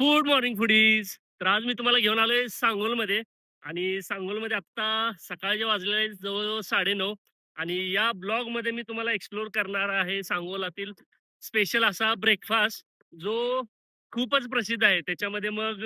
Food morning foodies तर आज मी तुम्हाला घेऊन आलोय सांगोलमध्ये. आणि सांगोलमध्ये आत्ता सकाळचे वाजले जवळजवळ साडेनऊ. आणि या ब्लॉगमध्ये मी तुम्हाला एक्सप्लोर करणार आहे सांगोलातील स्पेशल असा ब्रेकफास्ट जो खूपच प्रसिद्ध आहे. त्याच्यामध्ये मग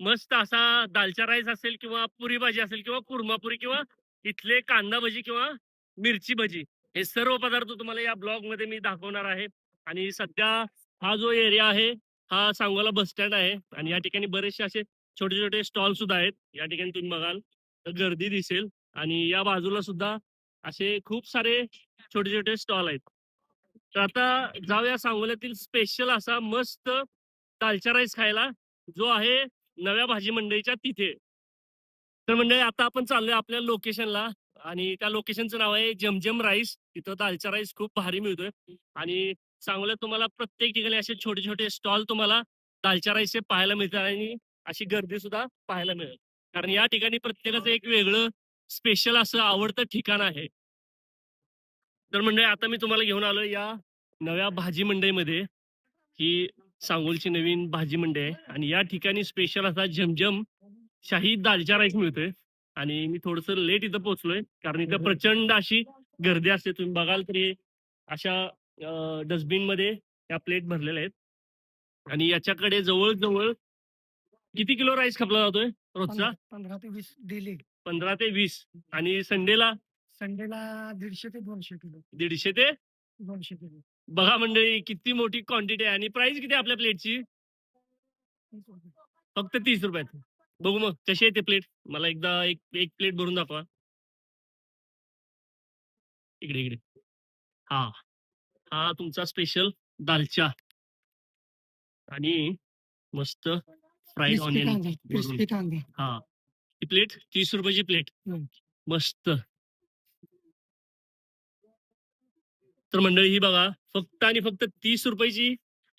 मस्त असा दालचा राईस असेल किंवा पुरी भाजी असेल किंवा कुर्मापुरी किंवा इथले कांदा भजी किंवा मिरची भजी हे सर्व पदार्थ तुम्हाला या ब्लॉगमध्ये मी दाखवणार आहे. आणि सध्या हा जो एरिया आहे हा सांगोला बस स्टँड आहे आणि या ठिकाणी बरेचसे असे छोटे छोटे स्टॉल सुद्धा आहेत. या ठिकाणी तुम्ही बघाल तर गर्दी दिसेल आणि या बाजूला सुद्धा असे खूप सारे छोटे छोटे स्टॉल आहेत. तर आता जाऊया सांगोल्यातील स्पेशल असा मस्त दालचा राईस खायला जो आहे नव्या भाजी मंडईच्या तिथे. तर मंडळी आता आपण चाललोय आपल्या लोकेशनला आणि त्या लोकेशनचं नाव आहे जमजम राईस. तिथं दालचा राईस खूप भारी मिळतोय आणि चांगलं तुम्हाला प्रत्येक ठिकाणी असे छोटे छोटे स्टॉल तुम्हाला दालच्या राईसचे पाहायला मिळतात आणि अशी गर्दी सुद्धा पाहायला मिळेल. कारण या ठिकाणी प्रत्येकाचं एक वेगळं स्पेशल असं आवडतं ठिकाण आहे. तर म्हणजे आता मी तुम्हाला घेऊन आलो या नव्या भाजी मंडईमध्ये. ही सांगोलची नवीन भाजी मंडई आहे आणि या ठिकाणी स्पेशल असा झमझम शाही दालचा राईस मिळतोय. आणि मी थोडस लेट इथं पोहोचलोय कारण इथं प्रचंड अशी गर्दी असते. तुम्ही बघाल तरी अशा डस्टबिनमध्ये या प्लेट भरलेल्या आहेत. आणि याच्याकडे जवळजवळ किती किलो राईस खपला जातोय रोजचा? पंधरा ते वीस डेली. पंधरा ते वीस. आणि संडेला? संडेला दीडशे ते दोनशे किलो. दीडशे ते? दोनशे किलो. बघा मंडळी किती मोठी क्वांटिटी आहे. आणि प्राइस किती आहे आपल्या प्लेटची फक्त तीस रुपयात. बघू मग कशी आहे ते प्लेट मला एकदा एक एक प्लेट भरून दाखवा. इकडे इकडे. हा. हा तुमचा स्पेशल दालचा. आणि मस्त फ्राईड ऑनियन कांदा क्रिस्पी कांदा. हा. ही प्लेट तीस रुपयाची प्लेट. मस्त. तर मंडळी ही बघा फक्त आणि फक्त तीस रुपयाची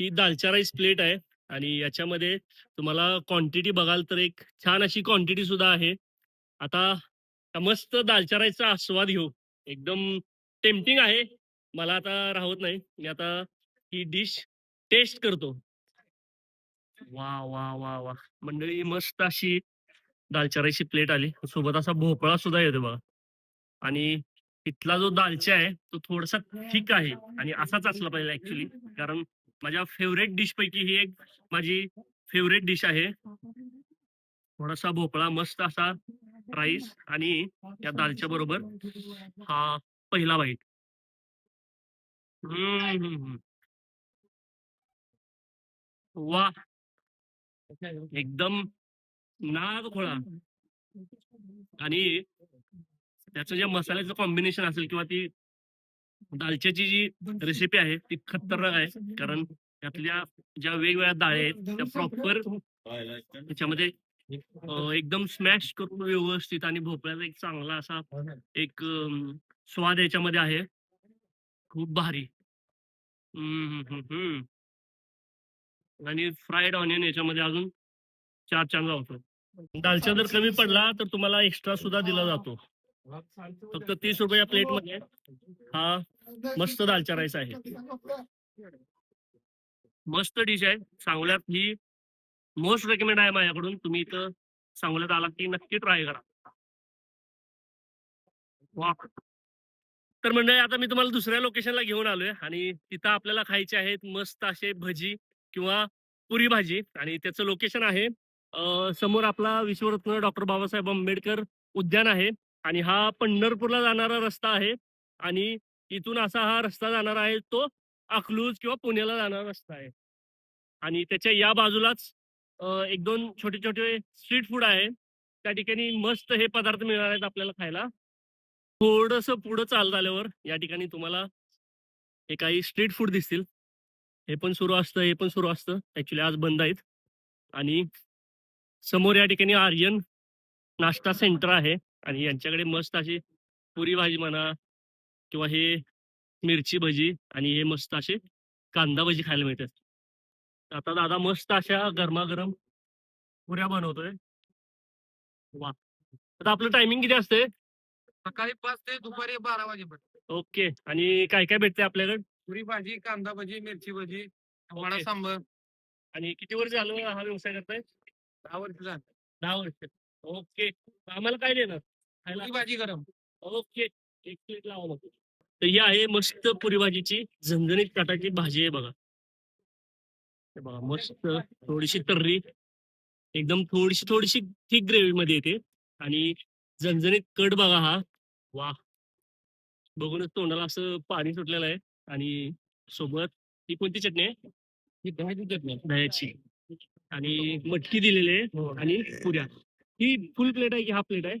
ही दालचा राईस प्लेट आहे. आणि याच्यामध्ये तुम्हाला क्वांटिटी बघाल तर एक छान अशी क्वांटिटी सुद्धा आहे. आता मस्त दालचा राईसचा आस्वाद घेऊ. एकदम टेम्पटिंग आहे. मला आता राहत नाही. मी आता ही डिश टेस्ट करतो. वा वा वा वा. मंडळी मस्त अशी दालच्या प्लेट आली. सोबत असा भोपळा सुद्धा येतो बघा. आणि इथला जो दालचा आहे तो थोडासा थिक आहे. आणि असाच असला पाहिजे ऍक्च्युली कारण माझ्या फेवरेट डिश पैकी ही एक माझी फेवरेट डिश आहे. थोडासा भोपळा मस्त असा राईस आणि या दालच्या बरोबर हा पहिला बाईट वा एकदम नाग खोळा. आणि त्याचं जे मसाल्याचं कॉम्बिनेशन असेल किंवा ती दालच्याची जी रेसिपी आहे ती खतरनाक आहे. कारण त्यातल्या ज्या वेगवेगळ्या डाळी आहेत त्या प्रॉपर त्याच्यामध्ये एकदम स्मॅश करून व्यवस्थित आणि भोपळ्याचा एक चांगला असा एक स्वाद याच्यामध्ये आहे. खूप भारी. आणि फ्राईड ऑनियन याच्यामध्ये अजून चार चांगला होतो. दालचा जर कमी पडला तर तुम्हाला एक्स्ट्रा सुद्धा दिला जातो. फक्त तीस रुपया प्लेटमध्ये हा मस्त दालचा राईस आहे. मस्त डिश आहे. सांगोल्यात ही मोस्ट रेकमेंड आहे माझ्याकडून. तुम्ही इथं सांगोल्यात आला की नक्की ट्राय करा. वा तर मंडळी आता मी तुम्हाला दुसऱ्या लोकेशनला घेऊन आलोय आणि तिथं आपल्याला खायचे आहेत मस्त असे भजी किंवा पुरी भाजी आणि त्याचं लोकेशन आहे. समोर आपला विश्वरत्न डॉक्टर बाबासाहेब आंबेडकर उद्यान आहे आणि हा पंढरपूरला जाणारा रस्ता आहे आणि इथून असा हा रस्ता जाणार आहे तो अकलूज किंवा पुण्याला जाणारा रस्ता आहे. आणि त्याच्या या बाजूलाच एक दोन छोटे छोटे स्ट्रीट फूड आहे. त्या ठिकाणी मस्त हे पदार्थ मिळणार आहेत आपल्याला खायला. थोडस पुढं चालत आल्यावर या ठिकाणी तुम्हाला हे काही स्ट्रीट फूड दिसतील. हे पण सुरू असतं हे पण सुरू असतं. ऍक्च्युली आज बंद आहेत. आणि समोर या ठिकाणी आर्यन नाश्ता सेंटर आहे आणि यांच्याकडे मस्त अशी पुरी भाजी म्हणा किंवा हे मिरची भजी आणि हे मस्त असे कांदा भजी खायला मिळतात. आता दादा मस्त अशा गरमागरम पुऱ्या बनवतोय. वा आता आपलं टायमिंग किती असते सकाळी पाच ते दुपारी बारा वाजेपर्यंत. ओके. आणि काय काय भेटते आपल्याकडे? पुरी भाजी कांदा भजी मिरची भजी वडा. सांबर. आणि किती वर्ष झालं हा व्यवसाय करताय? दहा वर्ष झाली. दहा वर्ष. ओके. आम्हाला काय देणार? खायला पुरी भाजी गरम. ओके. एक प्लेट लावा मग. तर ही आहे मस्त पुरी भाजीची झणझणीत काटाची भाजी आहे बघा. हे बघा मस्त थोडीशी तर्री. एकदम थोडीशी थोडीशी थिक ग्रेव्ही मध्ये येते. आणि झणझणीत कट बघा हा. वा बघूनच तोंडाला असं पाणी सुटलेलं आहे आणि सोबत ही कोणती चटणी आहे? ही दह्याची चटणी दह्याची. आणि मटकी दिलेली आहे आणि पुऱ्या. ही फुल प्लेट आहे की हाफ प्लेट आहे?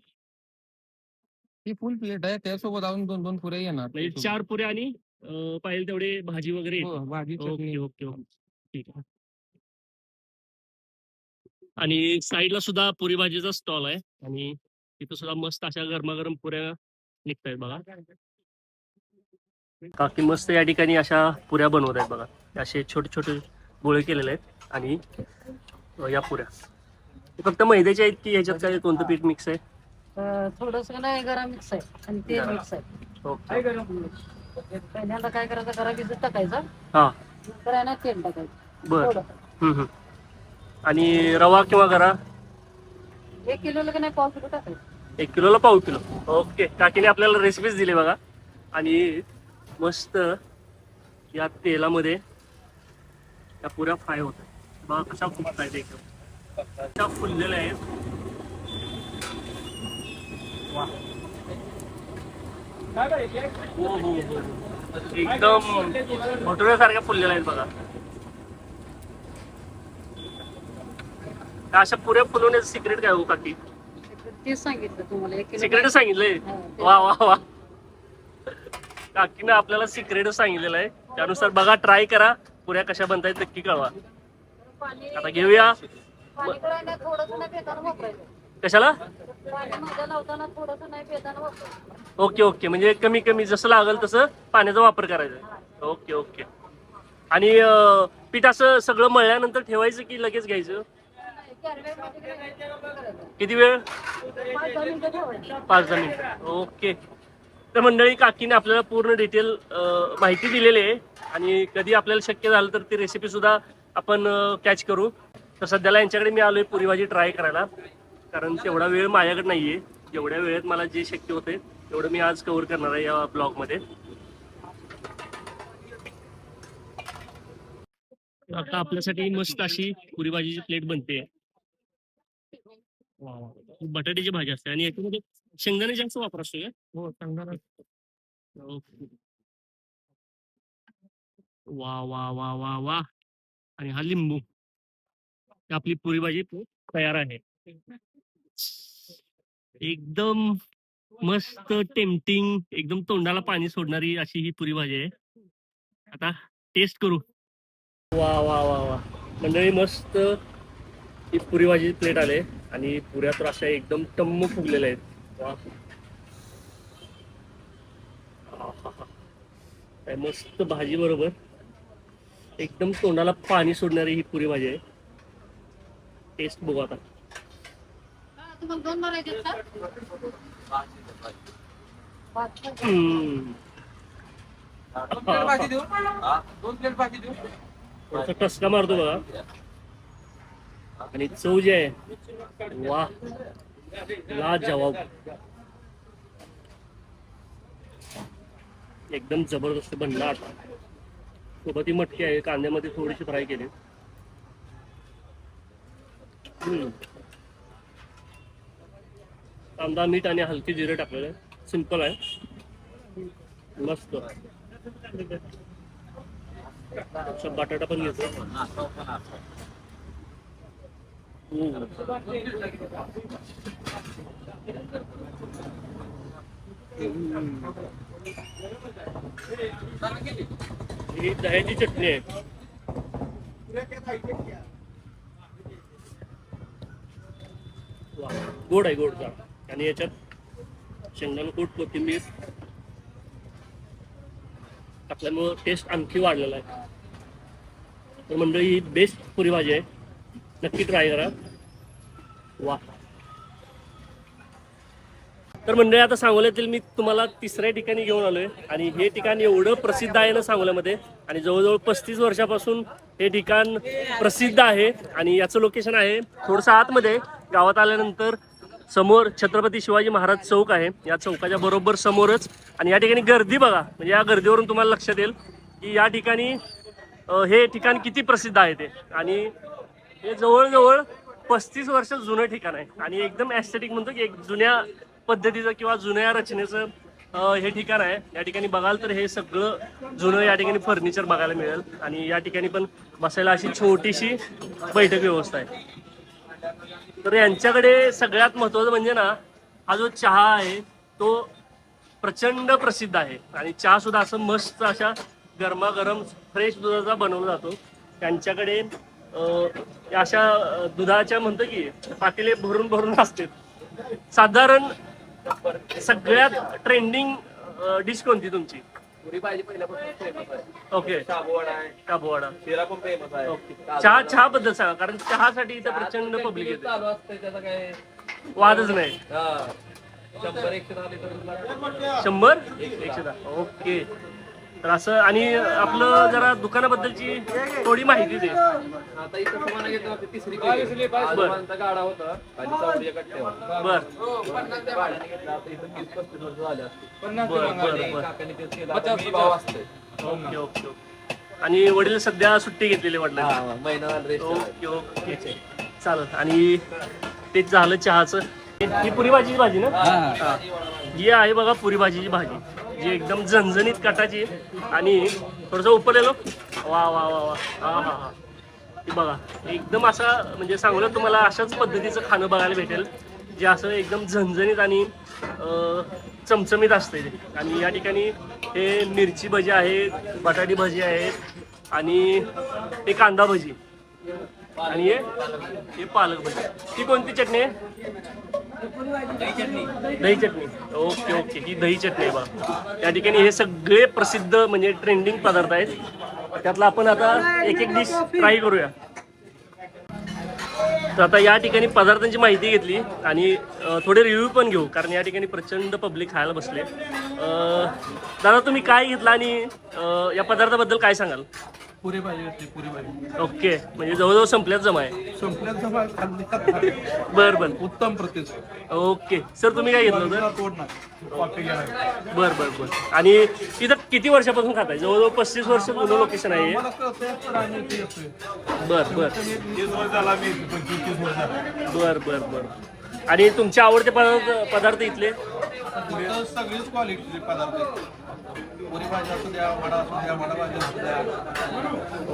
ही फुल प्लेट आहे. त्यासोबत अजून दोन दोन पुऱ्या येणार म्हणजे चार पुऱ्या आणि अं, पाहिजे तेवढे भाजी वगैरे येते. हो, भाजी चटणी. Okay okay okay. ठीक आहे. आणि साईडला सुद्धा पुरी भाजीचा स्टॉल आहे आणि तिथं सुद्धा मस्त अशा गरमागरम पुऱ्या निघतायत बघा. काकी मस्त या ठिकाणी अशा पुऱ्या बनवत आहेत बघा. असे छोटे छोटे गोळे केलेले आहेत आणि या पुऱ्या. हे फक्त मैद्याच्या आहेत की ह्याच्यात काय कोणतं पीठ मिक्स आहे? थोडस नाही गरम मिक्स आहे आणि तेल गरम. मिक्स आहे. ओके. पहिल्यांदा काय करायचं गरम भिजत टाकायचं हा. तर आहे ना तेल टाकायचं. बर. थोडं. हम्म, हम्म. आणि रवा किंवा गरा? एक किलो का नाही पाव किलो टाकायचं. एक किलोला पाव किलो. ओके. काकीने आपल्याला रेसिपीज दिली बघा. आणि मस्त या तेलामध्ये त्या पुऱ्या फ्राय होत आहेत. बघा कशा फुगत आहेत एकदम. कशा फुललेल्या आहेत. वा. हो, हो, हो. एकदम भटुऱ्यासारख्या फुललेल्या आहेत बघा. त्या अशा पुऱ्या फुलवण्याचं सिक्रेट काय हो काकी? तेच सांगितलं तुम्हाला एक किलो सिक्रेट सांगितलंय? हा, ते- वा वा वा. काकीनं आपल्याला सिक्रेट सांगितलेलं आहे. त्यानुसार बघा ट्राय करा. पुऱ्या कशा बनतायत नक्की कळवा. पाणी आता घेऊया. पाणी करायला थोडस नाही पेताना वापरायचं. कशाला? पाणी माझ्या लावताना थोडस नाही पेताना वापरायचं. Okay okay. म्हणजे कमी कमी. जसं लागल तसं पाण्याचा वापर करायचा. Okay okay. आणि अं, पीठ असं सगळं मळल्यानंतर ठेवायचं की लगेच घ्यायचं नाही, कॅरबॅगमध्ये करायचं. किती वेळ? पाच दहा मिनिट ओके. तर मंडळी काकीने आपल्याला पूर्ण डिटेल माहिती दिलेली आहे. आणि कधी आपल्याला शक्य झालं तर ती रेसिपी सुद्धा आपण कॅच करू. तर सध्याला यांच्याकडे मी आलोय पुरी भाजी ट्राय करायला. कारण तेवढा वेळ माझ्याकडे नाहीये. जेवढ्या वेळेत मला जे शक्य होते तेवढं मी आज कव्हर करणार आहे या ब्लॉगमध्ये आता आपल्यासाठी मस्त अशी पुरी भाजीची प्लेट बनते बटाट्याची भाजी असते आणि याच्यामध्ये शेंगदाणे जास्त वापर असतो का? हो ओके. वा वा वा वा वा. आणि हा लिंबू. ही आपली पुरी भाजी तयार आहे. एकदम मस्त टेम्पटिंग एकदम तोंडाला पाणी सोडणारी अशी ही पुरी भाजी आहे. आता टेस्ट करू. वा वा वा वा. मंडळी मस्त ही पुरी भाजी प्लेट आले आणि पुऱ्या तर अशा एकदम टम्म फुगलेल्या आहेत. काय मस्त भाजी बरोबर. एकदम तोंडाला पाणी सोडणारी ही पुरी भाजी आहे. टेस्ट बघू आता. थोडासा टसका मारतो बघा. आणि चव जी आहे वा लाजवाब. एकदम जबरदस्त बनला सोबत ही मटकी आहे कांद्यामध्ये थोडीशी फ्राय केली. हम्म. कांदा मीठ आणि हलके जिरे टाकलेले. सिंपल आहे. मस्त. बटाटा पण घेतो ही दह्याची चटणी आहे. वा, गोड आहे गोड चा आणि याच्यात शेंगदाणा कोथिंबीर. टाकल्यामुळं टेस्ट आणखी वाढलेला आहे. तर मंडळी ही बेस्ट पुरी भाजी आहे. नक्की ट्राय करा. वा. तर मंडळी आता सांगोल्यातील मी तुम्हाला तिसऱ्या ठिकाणी घेऊन आलोय आणि हे ठिकाण एवढं प्रसिद्ध आहे ना सांगोल्यामध्ये आणि जवळजवळ पस्तीस वर्षापासून हे ठिकाण प्रसिद्ध आहे आणि याचं लोकेशन आहे थोडंसं आतमध्ये. गावात आल्यानंतर समोर छत्रपती शिवाजी महाराज चौक आहे. या चौकाच्या बरोबर समोरच आणि या ठिकाणी गर्दी बघा. म्हणजे या गर्दीवरून तुम्हाला लक्षात येईल की या ठिकाणी हे ठिकाण किती प्रसिद्ध आहे ते. आणि हे जवळजवळ पस्तीस वर्ष जुनं ठिकाण आहे. आणि एकदम ॲस्थेटिक म्हणतो की एक जुन्या पद्धतीचं किंवा जुन्या रचनेचं हे ठिकाण आहे. या ठिकाणी बघाल तर हे सगळं जुनं या ठिकाणी फर्निचर बघायला मिळेल. आणि या ठिकाणी पण बसायला अशी छोटीशी बैठक व्यवस्था आहे. तर यांच्याकडे सगळ्यात महत्वाचं म्हणजे ना हा जो चहा आहे तो प्रचंड प्रसिद्ध आहे. आणि चहा सुद्धा असं मस्त अशा गरमागरम फ्रेश दुधाचा बनवला जातो. त्यांच्याकडे अशा दुधाच्या म्हणतो की पातेले भरून भरून असते साधारण सगळ्यात ट्रेंडिंग डिश कोणती तुमची? पुरी भाजी पहिल्यापासून फेमस आहे. ओके. काबोवाडा शिरा पण फेमस आहे. ओके. चहा चहा बद्दल सांगा कारण चहासाठी इथं प्रचंड पब्लिक येते. चालू असते त्याचा काय? वादच नाही. हा. शंभर एकशे दहा शंभर? एकशे दहा. ओके. तर असं आणि आपलं जरा दुकानाबद्दलची थोडी माहिती दे. आता इथं तुम्हाला घेतलं होतं तिसरी आजोबांचा गाडा होता. आणि चौधरी कट्ट्यावर बर. भाड्याने घेतला आता इथं तीस पस्तीस वर्ष झाले असते बर बर बर. काकांनी तेच केलं. आता मी भाव असते ओके ओके ओके. आणि वडील सध्या सुट्टी घेतलेली वडिलांनी? हा महिना रेस्ट ओके ओके. चालत आणि तेच झालं चहाचं. ही पुरी भाजीची भाजी ना? हा. ही आहे बघा पुरी भाजीची भाजी जी एकदम झणझणीत कटाची आणि थोडंसं उपरलेलो वा वा वा वा. हा हा हा. बघा एकदम असा म्हणजे सांगू तुम्हाला अशाच पद्धतीचं खाणं बघायला भेटेल जे असं एकदम झणझणीत आणि चमचमीत असते आणि या ठिकाणी हे मिरची भजी आहे बटाटी भजी आहेत आणि हे कांदा भजी. आणि हे? हे पालक भजी ही कोणती चटणी आहे? दही चटणी. Okay okay. ही दही चटणी आहे बघा या ठिकाणी हे सगळे प्रसिद्ध म्हणजे ट्रेंडिंग पदार्थ आहेत. त्यातला आपण आता एक एक डिश ट्राय करूया. तर आता या ठिकाणी पदार्थांची माहिती घेतली आणि थोडे रिव्ह्यू पण घेऊ कारण या ठिकाणी प्रचंड पब्लिक खायला बसले. दादा तुम्ही काय घेतलं आणि या पदार्थाबद्दल काय सांगाल? पुरी पुरी ओके म्हणजे जवळजवळ संपल्यात जमा आहे. संपल्याचा खाल्ली का. बरं बरं. उत्तम प्रतिसाद ओके. सर तुम्ही काय घेतलं होतं? तोड नाही. कॉफी घेणार. बर बर बर. आणि इथं किती वर्षापासून खाताय? जवळजवळ पस्तीस वर्ष जुनं लोकेशन आहे हे. मला कळतंय तर आम्ही इथे येतोय. बर बर. तीस वर्ष झाला मी इथे, पंचवीस तीस वर्ष झाला. बर बर बर. आणि तुमचे आवडते पदार्थ पदार्थ इथले? इथं सगळीच क्वालिटीचे पदार्थ आहेत. पुरी भाजी असू द्या वडा असू द्या वडा भाजी असू द्या.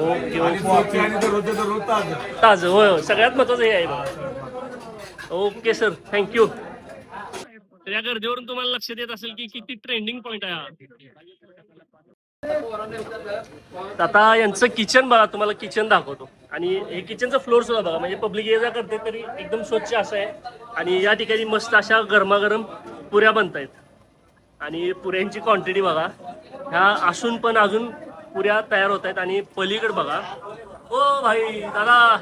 ओके आणि ओके कॉफी आणि दररोजचं दररोज ताजं. ताजं होय होय. सगळ्यात महत्वाचं हे आहे ओके सर. थँक्यू तर या गर्दीवरून तुम्हाला लक्षात येत असेल की किती ट्रेंडिंग पॉइंट आहे हा. तर आता यांचं किचन बघा तुम्हाला किचन दाखवतो. आणि हे किचनचं फ्लोअर सुद्धा बघा. म्हणजे पब्लिक ये जा करते तरी एकदम स्वच्छ असं आहे. आणि या ठिकाणी मस्त अशा गरमागरम पुऱ्या बनत आहेत आणि पुऱ्यांची क्वांटिटी बघा. ह्या असून पण अजून पुऱ्या तयार होत आहेत आणि पलीकडे बघा. ओ भाई दादा.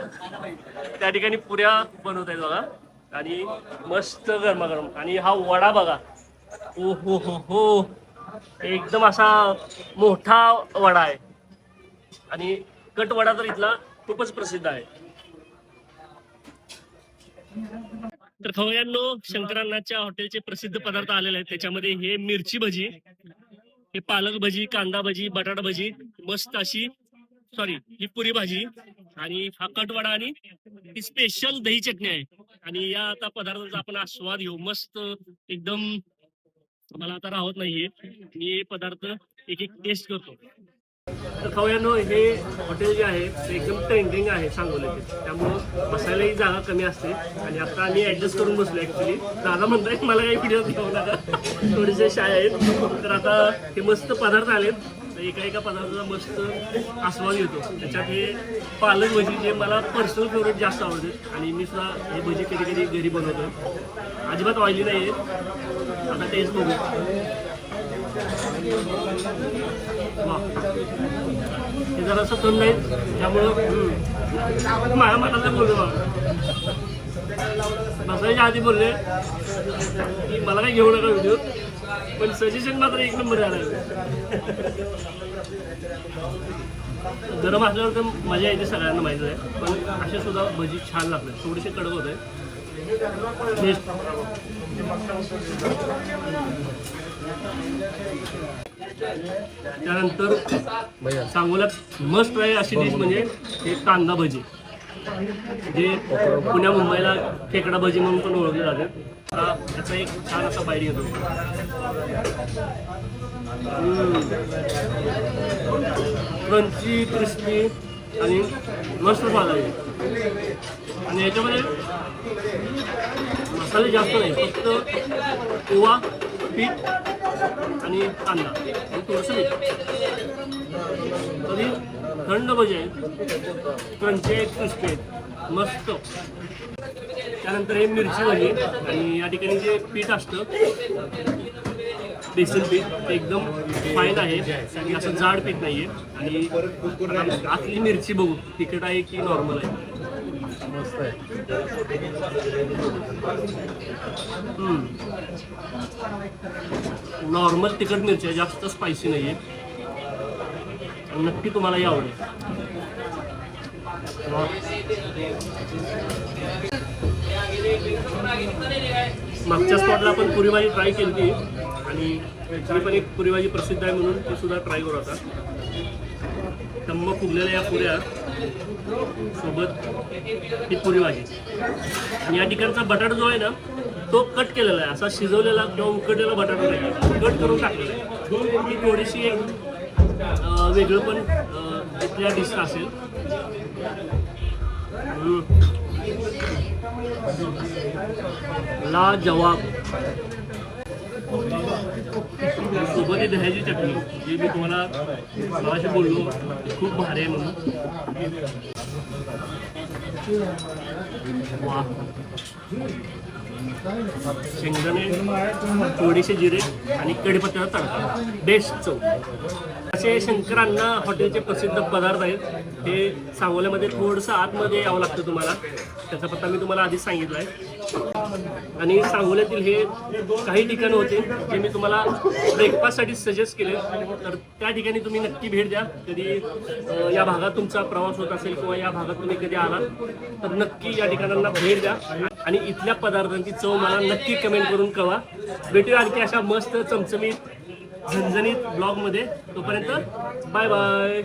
त्या ठिकाणी पुऱ्या बनवत आहेत बघा. आणि मस्त गरमागरम. आणि हा वडा बघा. ओ हो हो हो एकदम असा मोठा वडा आहे. आणि कट वडा तर इथला खूपच प्रसिद्ध आहे. तर खवयांनो शंकरांनाच्या हॉटेलचे प्रसिद्ध पदार्थ आलेले आहेत. त्याच्यामध्ये हे मिरची भजी हे पालक भजी कांदा भजी बटाटा भजी मस्त अशी सॉरी ही पुरी भाजी आणि हा कटवडा आणि ही स्पेशल दही चटणी आहे. आणि या आता पदार्थाचा आपण आस्वाद घेऊ. मस्त एकदम मला आता राहत नाहीये. मी हे पदार्थ एक एक टेस्ट करतो. तर खाऊयानो हे हॉटेल जे आहे ते एकदम ट्रेंडिंग आहे सांगोलीचे त्यामुळं बसायलाही जागा कमी असते. आणि आता आम्ही ऍडजस्ट करून बसलो ऍक्च्युली दादा म्हणताय मला काही व्हिडिओ घेऊ नका. थोडेसे शाय आहेत. तर आता हे मस्त पदार्थ आलेत. तर एका एका पदार्थाचा मस्त आस्वाद घेतो. त्याच्यात हे पालक भजी जे मला पर्सनल फेवरेट जास्त आवडते. आणि मी सुद्धा हे भजी कधी कधी घरी बनवतो. अजिबात ऑइली नाही आहे आता टेस्ट बघू. वा हे जरासं थंड नाही त्यामुळं माझ्या मनाला बोललो बघा बसायच्या आधी बोलले की मला काय घेऊ नका व्हिडिओ पण सजेशन मात्र एक नंबर आला. गरम असल्यावर तर मजा येते सगळ्यांना माहीत आहे. पण असे सुद्धा भजी छान लागले थोडेसे कडक होते टेस्ट त्यानंतर सांगोल्यात मस्ट आहे अशी डिश म्हणजे हे कांदा भजी. जे पुण्या मुंबईला खेकडा भजी म्हणून पण ओळखले जाते आता एक छान असा बाईट येतो. क्रंची क्रिस्पी आणि मस्त स्वाद आहे. आणि याच्यामध्ये मसाले जास्त नाही फक्त ओवा पीठ आणि कांदा आणि थोडंसं मीठ तरी थंड भजी आहेत. क्रंची आहेत क्रिस्पी आहेत. मस्त. त्यानंतर हे मिरची भजी आणि या ठिकाणी जे पीठ असतं बेसन पीठ ते एकदम फाईन आहे. आणि असं जाड पीठ नाही आहे आणि आतली मिरची बघू तिखट आहे की नॉर्मल आहे? नॉर्मल तिखट मिरची आहे जास्त स्पायसी नाही आहे नक्की तुम्हाला ही आवडेल. मागच्या स्पॉटला आपण पुरी भाजी ट्राय केली होती आणि ॲक्च्युली पण एक पुरी भाजी प्रसिद्ध आहे म्हणून ती सुद्धा ट्राय करू आता. टम्म फुगलेल्या या पुऱ्या. सोबत ही पुरी भाजी. आणि या ठिकाणचा बटाटा जो आहे ना तो कट केलेला आहे. असा शिजवलेला किंवा उकडलेला बटाटा नाही. कट करून टाकलेला आहे. ही थोडीशी एक वेगळं पण इथल्या डिश असेल. ला जवाब सोबत ही दह्याची चटणी जी मी तुम्हाला मगाशी बोललो खूप भारी आहे म्हणून. वा. शेंगदाणे थोडेसे जिरे आणि कढीपत्त्याचा तडका. बेस्ट चव. असे शंकरांना हॉटेलचे प्रसिद्ध पदार्थ आहेत. हे सांगोल्यामध्ये थोडंसं आतमध्ये यावं लागतं तुम्हाला. त्याचा पत्ता मी तुम्हाला आधीच सांगितला आहे. आणि सांगोल्यातील हे काही ठिकाणं होते जे मी तुम्हाला ब्रेकफास्टसाठी सजेस्ट केले. तर त्या ठिकाणी तुम्ही नक्की भेट द्या. कधी या भागात तुमचा प्रवास होत असेल किंवा या भागात तुम्ही कधी आलात तर नक्की या ठिकाणांना भेट द्या. आणि इथल्या पदार्थांची चव मला नक्की कमेंट करून कळवा. भेटूया आणखी अशा मस्त चमचमीत झणझणीत ब्लॉगमध्ये तोपर्यंत बाय बाय